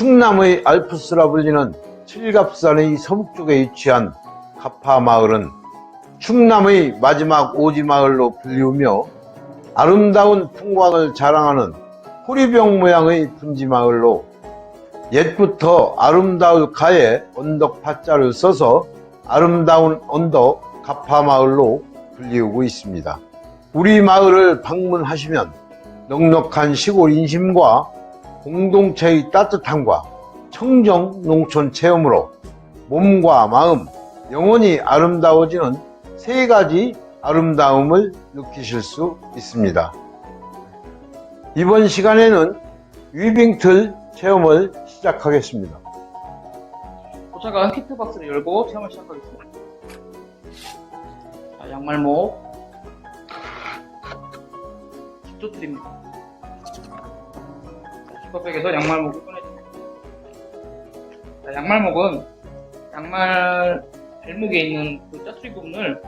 충남의 알프스라 불리는 칠갑산의 서북쪽에 위치한 가파마을은 충남의 마지막 오지마을로 불리우며 아름다운 풍광을 자랑하는 호리병 모양의 분지마을로 옛부터 아름다울 가에 언덕 파자를 써서 아름다운 언덕 가파마을로 불리우고 있습니다. 우리 마을을 방문하시면 넉넉한 시골 인심과 공동체의 따뜻함과 청정 농촌 체험으로 몸과 마음, 영혼이 아름다워지는 세 가지 아름다움을 느끼실 수 있습니다. 이번 시간에는 위빙틀 체험을 시작하겠습니다. 도착한 키트박스를 열고 체험을 시작하겠습니다. 자, 양말목 집조틀입니다. 슈퍼백에서 양말목을 꺼내줍니다. 자, 양말목은 양말 발목에 있는 그 짜투리 부분을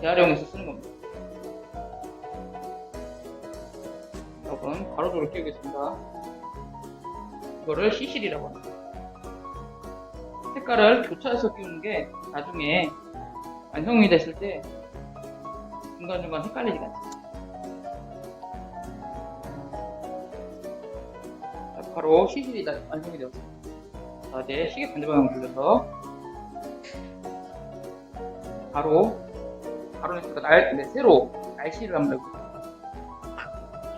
재활용해서 쓰는 겁니다. 여러분 가로조를 끼우겠습니다. 이거를 시실이라고 합니다. 색깔을 교차해서 끼우는 게 나중에 완성이 됐을 때 중간중간 헷갈리지가 않습니다. 바로 시실이 다 완성이 되었습니다. 자, 이제 시계 반대 방향 돌려서 바로 바로 냈으니까 날, 네, 세로 날씨를 한번 해볼게요.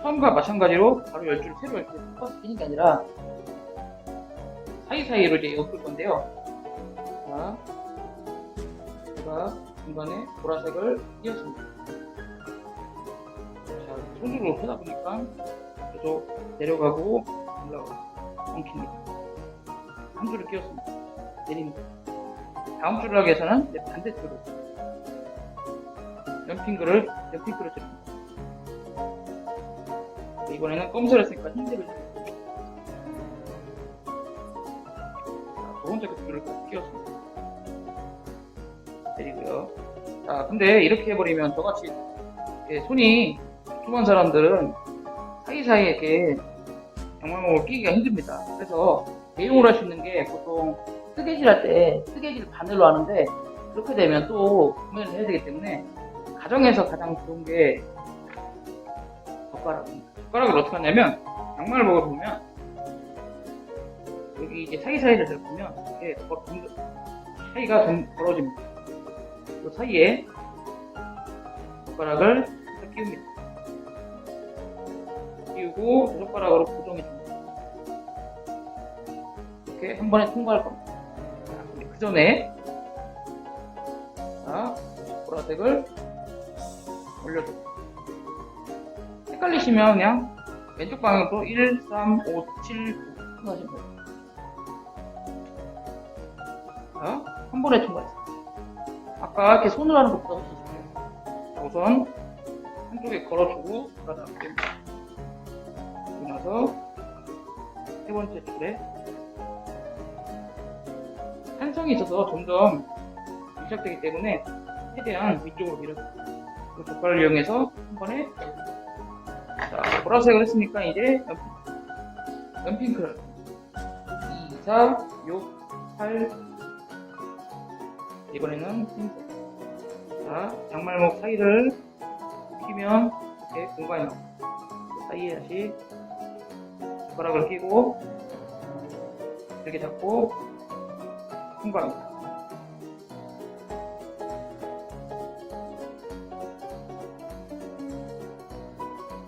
처음과 마찬가지로 바로 열줄을 세로 열줄을 섞어서 끼는 게 아니라 사이사이로 이제 엮을 건데요. 자, 제가 중간에 보라색을 띄웠습니다. 자, 손으로 펴다 보니까 계속 내려가고 엉킵니다. 한 줄을 끼웠습니다. 내립니다. 다음 줄을 하기 위해서는 반대쪽으로 연핑크를 연핑크를 줍니다. 이번에는 검은색을 했으니까 흰색을 줍니다. 자, 두 번째 줄을 끼웠습니다. 내리고요. 자, 근데 이렇게 해버리면 저같이 손이 tum한 사람들은 사이사이에 이렇게 양말목을 끼기가 힘듭니다. 그래서 대용을 할 수 있는 게 보통 뜨개질 할 때 뜨개질 바늘로 하는데 그렇게 되면 또 구매를 해야 되기 때문에 가정에서 가장 좋은 게 젓가락입니다. 젓가락을 어떻게 하냐면 양말목을 보면 여기 이제 사이사이를 잡으면 이렇게 사이가 좀 벌어집니다. 그 사이에 젓가락을 끼웁니다. 끼우고 두 젓가락으로 고정해 줍니다. 이렇게 한 번에 통과할 겁니다. 그 전에 자, 보라색을 올려줍니다. 헷갈리시면 그냥 왼쪽 방향으로 1, 3, 5, 7, 9 하시면 돼요. 자, 한 번에 통과했어요. 아까 이렇게 손으로 하는 것보다 훨씬. 자, 우선 한쪽에 걸어주고 그러다 뺍니다. 나서 세 번째 줄에 탄성이 있어서 점점 밀착되기 때문에 최대한 위쪽으로 밀어서 그 젓갈을 이용해서 한 번에 자 보라색을 했으니까 이제 연, 연핑크를 2, 4, 6, 8 이번에는 흰색. 자 양말목 사이를 피면 이렇게 공간이 그 사이에 다시 젓가락을 끼고 이렇게 잡고 통과합니다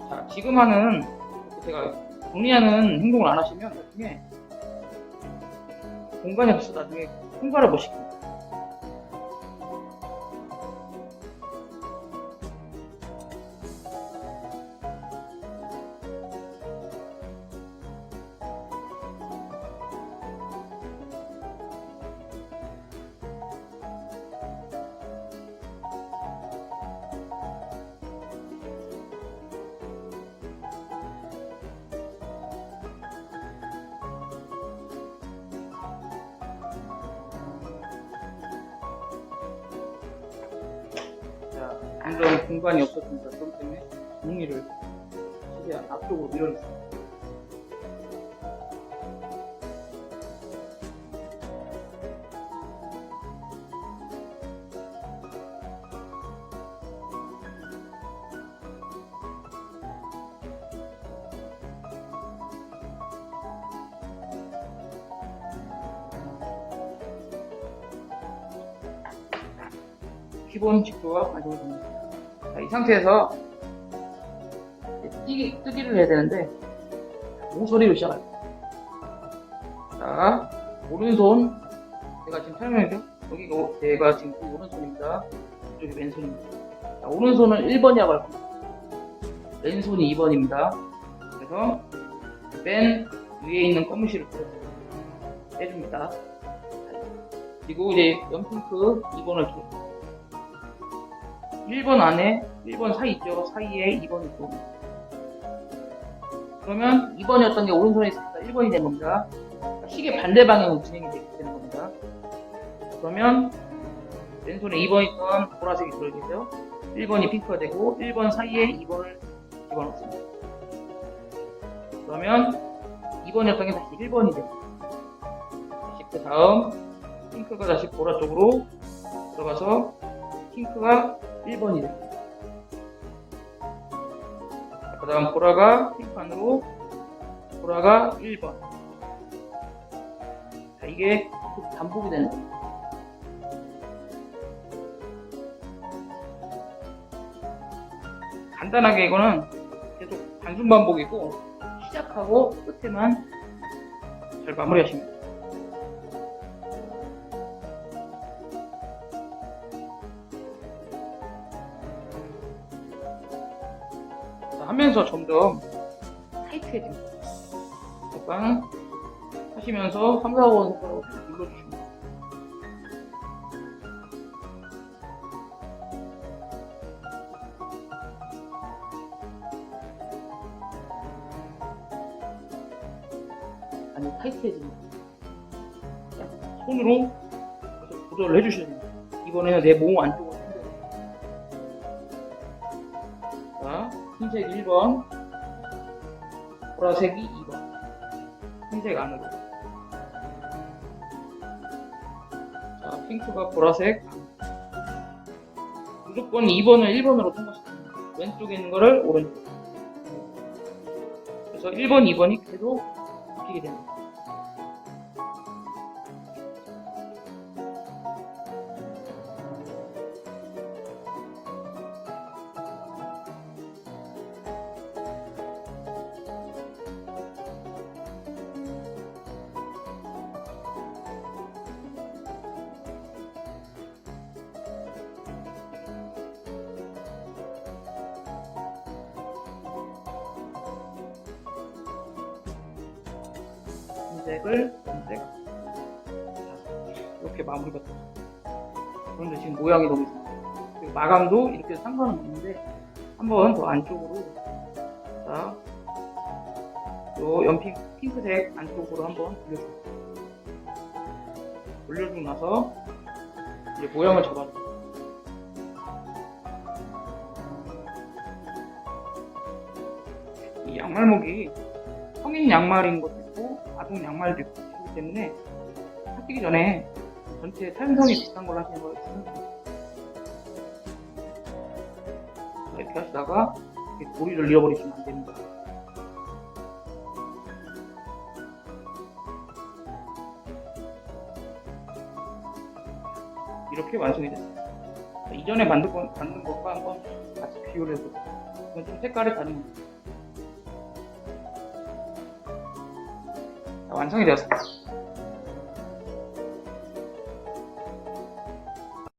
자 지금 하는 제가 정리하는 행동을 안 하시면 나중에 공간이 없어서 나중에 통과를 못 시킵니다 점점 공간이 없어집니다. 그렇기 때문에 종이를 최대한 앞쪽으로 밀어주세요. 기본 직조가 완성이 됩니다. 자, 이 상태에서 뛰기, 뜨기를 해야 되는데 모서리로 시작할게요. 자, 오른손 제가 지금 설명했죠? 여기가 오- 제가 지금 그 오른손입니다. 이쪽이 왼손입니다. 자, 오른손은 1번이라고 할 겁니다. 왼손이 2번입니다. 그래서 맨 위에 있는 검은실을 빼줍니다. 그리고 이제 연핑크 2번을 줘. 1번 안에 1번 사이 있죠? 사이에 2번이 있고. 그러면 2번이었던 게 오른손에 있으니까 1번이 된 겁니다. 시계 반대 방향으로 진행이 되는 겁니다. 그러면 왼손에 2번 있던 보라색이 들어있겠죠? 1번이 핑크가 되고 1번 사이에 2번을 집어넣습니다. 그러면 2번이었던 게 다시 1번이 됩니다. 다시 그 다음 핑크가 다시 보라 쪽으로 들어가서 핑크가 1번이 됩니다. 그 다음 보라가 핑크 안으로 보라가 1번. 자, 이게 반복이 되는 겁니다. 간단하게 이거는 계속 단순 반복이고 시작하고 끝에만 잘 마무리하시면 돼요. 하면서 점점 타이트해집니다. 약간 하시면서 3, 4번 손가락으로 눌러주시면 돼요. 아니 타이트해집니다. 자, 손으로 계속 조절을 해주셔야 됩니다. 이번에는 내 몸 안쪽 흰색 1번, 보라색이 2번, 흰색 안으로. 자, 핑크가 보라색. 무조건 2번을 1번으로 통과시킵니다. 왼쪽에 있는 거를 오른쪽. 그래서 1번, 2번이 계속 바뀌게 됩니다. 흰색을 흰색 이렇게 마무리가 돼요. 그런데 지금 모양이 너무. 그리고 마감도 이렇게 상관은 없는데 한번 더 안쪽으로 자, 요 연핑 핑크색 안쪽으로 한번 올려주고 올려주고 나서 이제 모양을 잡아줘요. 이 양말목이 성인 양말인 것도 아동 양말도 있고 그렇기 때문에 하시기 전에 전체 탄성이 비슷한 걸로 하시는 걸 추천드립니다. 이렇게 하시다가 고리를 잃어버리시면 안 됩니다. 이렇게 완성이 됐습니다. 자, 이전에 만든, 것, 만든 것과 한번 같이 비교를 해보세요. 이건 좀 색깔이 다른 겁니다. 완성이 되었습니다.